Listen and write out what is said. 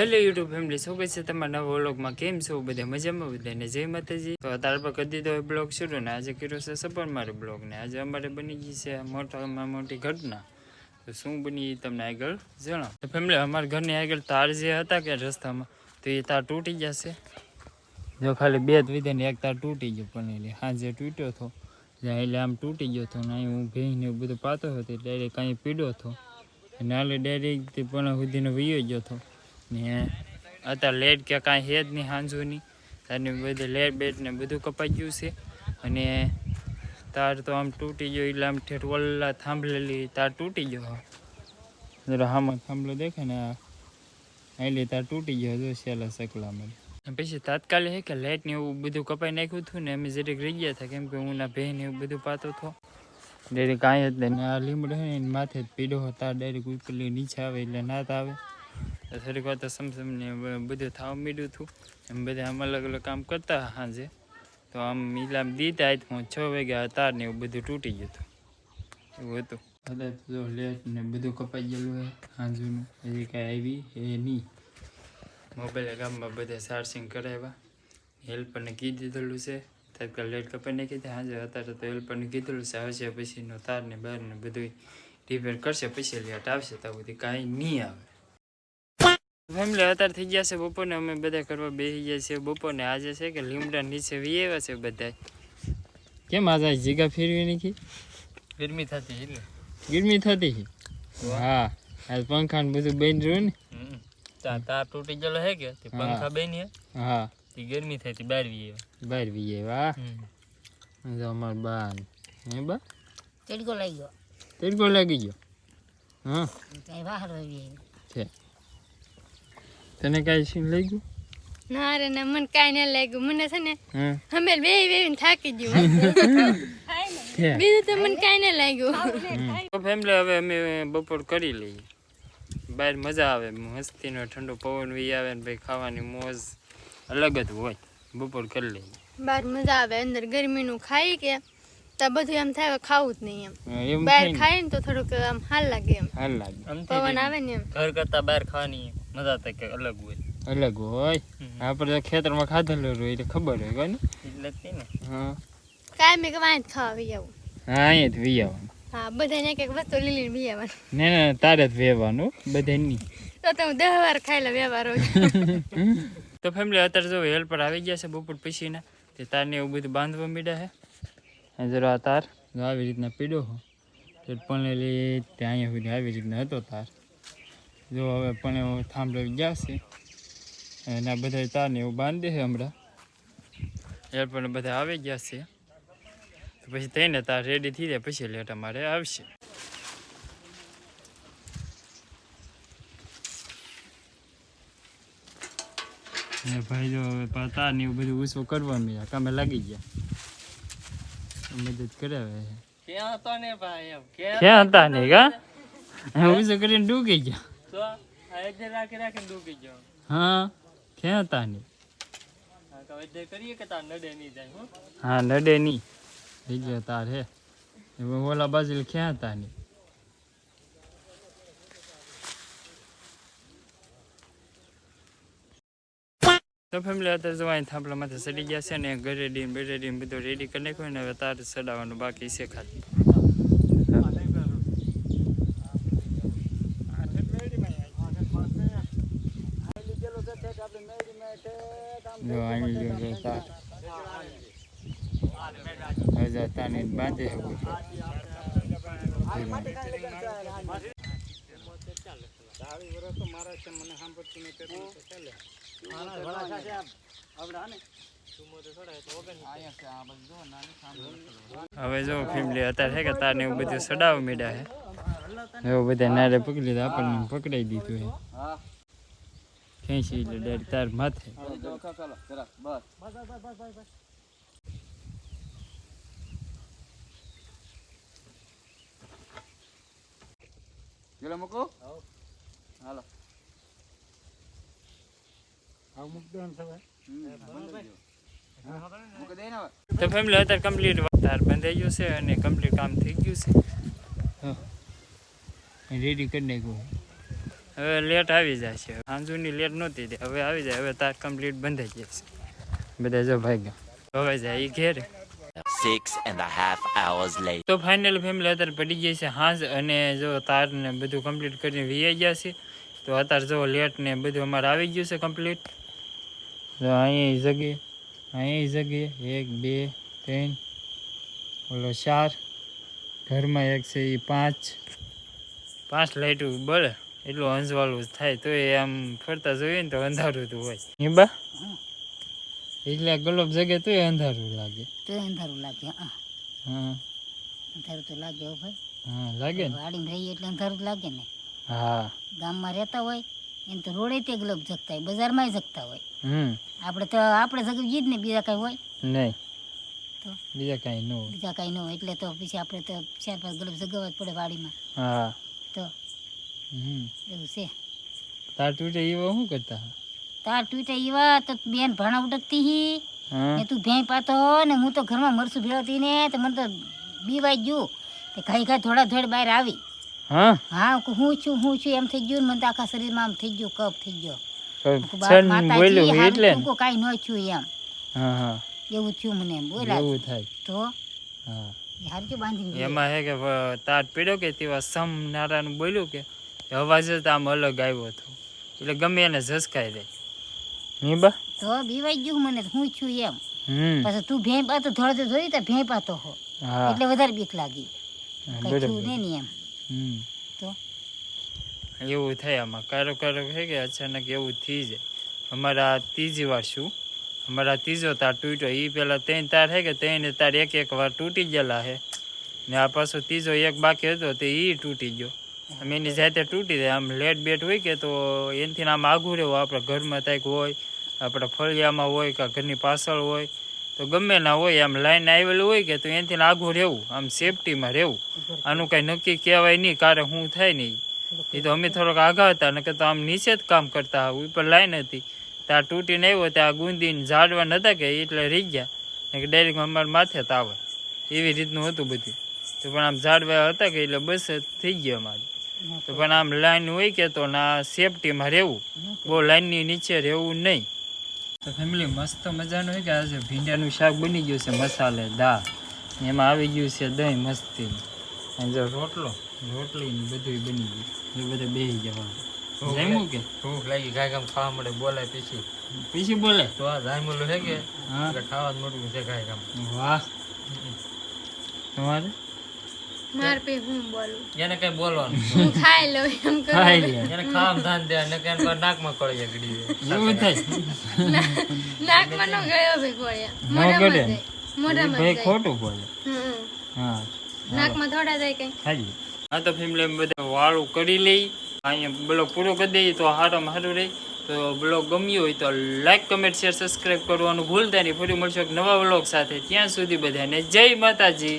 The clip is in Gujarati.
હેલો યુટ્યુબ ફેમિલી શું છે તમારા નવા વ્લોગમાં કેમ છો બધા મજામાં બધાને જય માતાજી તો તાર પર કરી દીધો એ બ્લોગ શરૂ ને આજે કર્યો છે સપર મારો બ્લોગ ને આજે અમારે બની ગઈ છે મોટામાં મોટી ઘટના તો શું બની એ તમને આગળ જણાવો તો ફેમિલી અમારા ઘરની આગળ તાર જે હતા કે રસ્તામાં તો એ તાર તૂટી જશે જો ખાલી બે જ વિધે ને એક તાર તૂટી ગયો પણ એટલે હા જે તૂટ્યો હતો એટલે આમ તૂટી ગયો હતો ને અહીં હું ભેંને બધું પાતો હતો એટલે કાંઈ પીડ્યો હતો અને હાલે ડાયરેક્ટ પણ સુધીનો વયો ગયો હતો ને અત્યારે લેટ કે કાંઈ હે જ નહીં હાંજુની. તારની બધી લેટ બેટ ને બધું કપાઈ ગયું છે. અને તાર તો આમ તૂટી ગયો એટલે આમ ઠેઠ વલ્લા થાંભલેલી તાર તૂટી ગયો. જરા હામાં થાંભલો દેખે ને એટલે તાર તૂટી ગયો જો સેલા સકલા મળે પછી તાત્કાલિક હે કે લાઇટ ને એવું બધું કપાઈ નાખ્યું હતું ને અમે જરીક રહી ગયા હતા કેમ કે હું ના બહેન એવું બધું પાતો હતો. ડેરી કાંઈ જ ને આ લીમડો ને માથે પીડો હતા ડાયરેક્ટ ઉપરલી નીચે આવે એટલે નાત આવે. થોડીક વાર તો સમસમ ને બધું થવા મીડ્યું હતું એમ બધા આમ અલગ અલગ કામ કરતા સાંજે તો આમ મિલામ દીધા હું છ વાગ્યા તાર ને એવું બધું તૂટી ગયું હતું. એવું હતું. કદાચ જો લેટ ને બધું કપાઈ ગયેલું હોય સાંજુનું હજી કાંઈ આવી એ નહીં. મોબાઈલ ગામમાં બધા ચાર્જિંગ કરાવ્યા. હેલ્પરને કીધી દીધેલું છે. તાત્કાલ લેટ કપાઈ કીધું હાજર અત્યારે તો હેલ્પરને કીધેલું છે આવશે પછીનો તાર ને બાર ને બધું રિપેર કરશે પછી લેટ આવશે તો બધી કાંઈ નહીં આવે. ફેમિલી અત્યારે થઈ ગયા છે બપોરને અમે બધા કરવા બેસી ગયા છીએ. બપોરને આજે છે કે લીમડા નીચે વી આવ્યા છે બધા કેમ આજે જીગા ફેરવી નાખી? ગરમી થતી એટલે. ગરમી થતી હા. આજ પંખા ને બધું બંધ રહ્યું ને? તાર તાર તૂટી ગયેલો હે કે? તે પંખા બેન હે હા. તે ગરમી થતી બાર વી બહાર વી આવ્યા જો અમાર બા ને. હે બા? તડકો લાગી ગયો તડકો લાગી ગયો. હા. કઈ બહાર આવી. છે તને કાંઈ સીન લઈ ગયું ના રે ના મને કાંઈ ન લાગ્યું. મને છે ને અમે બે બે થાકી ગયું. બીજું તો મને કાંઈ ન લાગ્યું. ફેમિલી હવે અમે બપોર કરી લઈએ. બહાર મજા આવે મસ્તીનો ઠંડો પવન વી આવે ને ભાઈ ખાવાની મોજ અલગ જ હોય. બપોર કરી લઈએ. બહાર મજા આવે અંદર ગરમીનું ખાઈ કે તો બધું એમ થાય ખાવું જ નહીં એમ. એમ બહાર ને. ખાય ને તો થોડુંક આમ હાલ લાગે એમ. હાલ લાગે. પવન આવે ને એમ. ઘર કરતા બહાર ખાવાની મજા તો કે અલગ હોય. અલગ હોય? આપણે તો ખેતરમાં ખાધેલું હોય એટલે ખબર હોય કોને એટલે જ તે ને. હા. કાંઈ મેં કહેવાય ખાવા આવી આવું. હા અહીંયાથી વી આવવાનું હા બધાને એક એક વસ્તુ લીલી બી આવવાનું ના ના તારે જ વેવાનું બધે નહીં. તો તો હું દહ વાર ખાઈ લે વ્યવહાર રોજ તો ફેમિલી અત્યારે જો હેલ્પર આવી ગયા છે બપોર પછીના તે તારને એવું બધું બાંધવા મીડ્યા છે. અને જરા આ તાર જો આવી રીતના પીડો હો. પણ ત્યાં અહીંયા સુધી આવી રીતના હતો તાર. જો હવે પણ એવો થાંભલો ગયા છે. એના બધા તારને એવું બાંધી દેશે છે હમણાં. પણ બધા આવી ગયા છે. પછી થઈને તાર રેડી થઈ જાય પછી લેટ અમારે આવશે. ને ભાઈ જો હવે તાર ને એવું બધું ઓછો કરવા મળ્યા કામે લાગી ગયા. મદદ કરાવે ક્યાં હતા ને ભાઈ ક્યાં હતા ને કા? ઉસો કરીને ડૂબી ગયા. તો આ રાખી રાખીને ડૂબી ગયો. હા ક્યાં હતા ને હા તો વૈદ્ય કરીએ કે તાર નડે નહીં જાય હું? હા નડે નહીં. થઈ ગયો તાર હે. ઓલા બાજુ ક્યાં હતા ને તો ફેમિલી અત્યારે જો થાંભલા માથે ચડી ગયા છે ને ઘરે બેડે ડીન બધું રેડી કરી નાખ્યું ને હવે તારે ચડાવવાનું બાકી છે ખાલી. જો તાર હવે જતા ને બાંધે. હવે જો ફેમિલી અત્યારે છે કે તારને એવું બધું સડાવ મેળ્યા છે એવું બધા નારે પકડી આપણને પકડાઈ દીધું છે ખેંચી એટલે ડાયરેક્ટ તાર માથે તો ફેમિલી અત્યારે કમ્પ્લીટ તાર બંધાઈ ગયું છે અને કમ્પ્લીટ કામ થઈ ગયું છે રેડી કરી નાખ્યું હવે લેટ આવી જાય છે સાંજુની લેટ નહોતી હવે આવી જાય. હવે તાર કમ્પ્લીટ બંધાઈ જાય છે બધા જો ભાઈ ગયા હવે જાય એ ઘેર. Six and a half hours later. તો ફાઇનલ ફેમિલી અત્યારે પડી ગઈ છે હાંજ અને જો તાર ને બધું કમ્પ્લીટ કરીને વી ગયા છે. તો અત્યારે જો લેટ ને બધું અમારે આવી ગયું છે કમ્પ્લીટ તો અહીંયા જગ્યાએ અહીંયા જગીએ એક બે ત્રણ ઓલો ચાર. ઘરમાં એક છે એ પાંચ. પાંચ લાઈટ બળે એટલું અંજવાળું થાય તો એ આમ ફરતા જોઈએ ને તો અંધારું તો હોય. હિબા એટલે ગલોબ જગે તો અંધારું લાગે. તો અંધારું લાગે હા. હા. અંધારું તો લાગે હો ભાઈ. હા લાગે ને? વાડીમાં રહીએ એટલે અંધારું લાગે ને. હા. ગામમાં રહેતા હોય એમ તો રોડે તે ગ્લોબ જગતા હોય બજારમાં જગતા હોય. હમ. આપણે તો આપણે જગવીએ જ ને બીજા કાંઈ હોય. નહીં. તો? બીજા કાંઈ ન હોય. બીજા કાંઈ ન હોય એટલે તો પછી આપણે તો ચાર પાંચ ગ્લોબ જગાવવા જ પડે વાડીમાં. હા. તો? એવું છે. તાર તૂટે એવો શું કરતા? તાર ટૂટે ઈવા તો બેન ભણા ઉડકતી હી. ને તું ભેં પાતો ને હું તો ઘરમાં મરસું ભેળવતી ને તો મને તો બીવાઈ ગયું. તે ખાઈ ખાઈ થોડા થોડ બહાર આવી. હા? હા હું છું હું છું એમ થઈ ગયું મને તો આખા શરીરમાં આમ થઈ ગયું કફ થઈ ગયો. એટલે કાંઈ ન છું એમ. હા હા. એવું થયું મને બોલ્યા. એવું થાય. તો? હા? એમાં હે કે તાર પીડ્યો કે તેવા સમ નારાયણ બોલ્યું કે? અવાજ જ આમ અલગ આવ્યો હતો. એટલે ગમે એને ઝસકાઈ દે. નીબા તો બીવાઈ ગયું મને હું છું એમ. પછી તું ભેં પાતો થોડા તો જોઈ તો ભેં પાતો હો. એટલે વધારે બીક લાગી. નહીં ને એમ. તો? એવું થાય આમાં. કારો કારો થઈ કે અચાનક એવું થઈ જાય. અમારા ત્રીજી વાર શું અમારા ત્રીજો તાર તૂટ્યો. એ પેલા ત્રણ તાર છે કે ત્રણ તાર એક એક વાર તૂટી ગયેલા છે ને આ પાછો ત્રીજો એક બાકી હતો તે એ તૂટી ગયો. એની જાતે તૂટી જાય. આમ લેટ બેટ હોય કે તો એનાથી આમ આઘું રહેવું. આપણે ઘરમાં કંઈક હોય, આપણા ફળિયામાં હોય કે ઘરની પાછળ હોય, તો ગમે ના હોય, આમ લાઈન આવેલું હોય કે તો એનાથી આઘું રહેવું. આમ સેફટીમાં રહેવું. આનું કાંઈ નક્કી કહેવાય નહીં કારે શું થાય નહીં. એ તો અમે થોડોક આઘા હતા, નકર તો આમ નીચે જ કામ કરતા ઉપર લાઈન હતી. ત્યાં તૂટીને આવ્યો ત્યાં ગુંદીને ઝાડવા નહોતા કે એટલે રહી ગયા. કે ડાયરેક્ટ અમારા માથે તાવે એવી રીતનું હતું બધું. તો પણ આમ ઝાડવા હતા કે એટલે બસ થઈ ગયો અમારે. તો પણ આમ લાઈન હોય કે તો ના સેફટીમાં રહેવું. બહુ લાઈનની નીચે રહેવું નહીં. તો ફેમિલી મસ્ત મજાનું હોય કે આજે ભીંડાનું શાક બની ગયું છે મસાલેદાર એમાં આવી ગયું છે દહીં મસ્તી. અને જો રોટલો રોટલી ને બધું બની ગયું. એ બધું બેસી જવાનું જમ્યું કે? ભૂખ લાગી. ગાય કામ ખાવા મળે બોલાય પીછી. પીછી બોલે? તો આ જાયમુલું છે કે? હા. એટલે ખાવા જ મોટું છે ગાય કામ. વાહ. તમારે? માર પે હું બોલું? એને કઈ બોલવાનું હું ખાઈ લઉં એમ કરું. ખાઈ લે. એને ખામ ધાન દે ને કેન પર નાકમાં કળી જાય ગળી જાય. એવું થાય. નાકમાં નો ગયો ભઈ ગોળ્યા મોઢા માં જાય મોઢા માં જાય. ખોટું બોલે. હા. નાકમાં થોડા જાય કઈ. ખાલી હા તો ફેમિલી બધા વાળું કરી લઈ. અહીંયા બ્લોગ પૂરો કરી દઈએ તો સારામાં સારું રહી. તો બ્લોગ ગમ્યો હોય તો લાઈક કમેન્ટ શેર સબસ્ક્રાઈબ કરવાનું ભૂલતા નહીં. ફરી મળશો એક નવા બ્લોગ સાથે. ત્યાં સુધી બધાને જય માતાજી.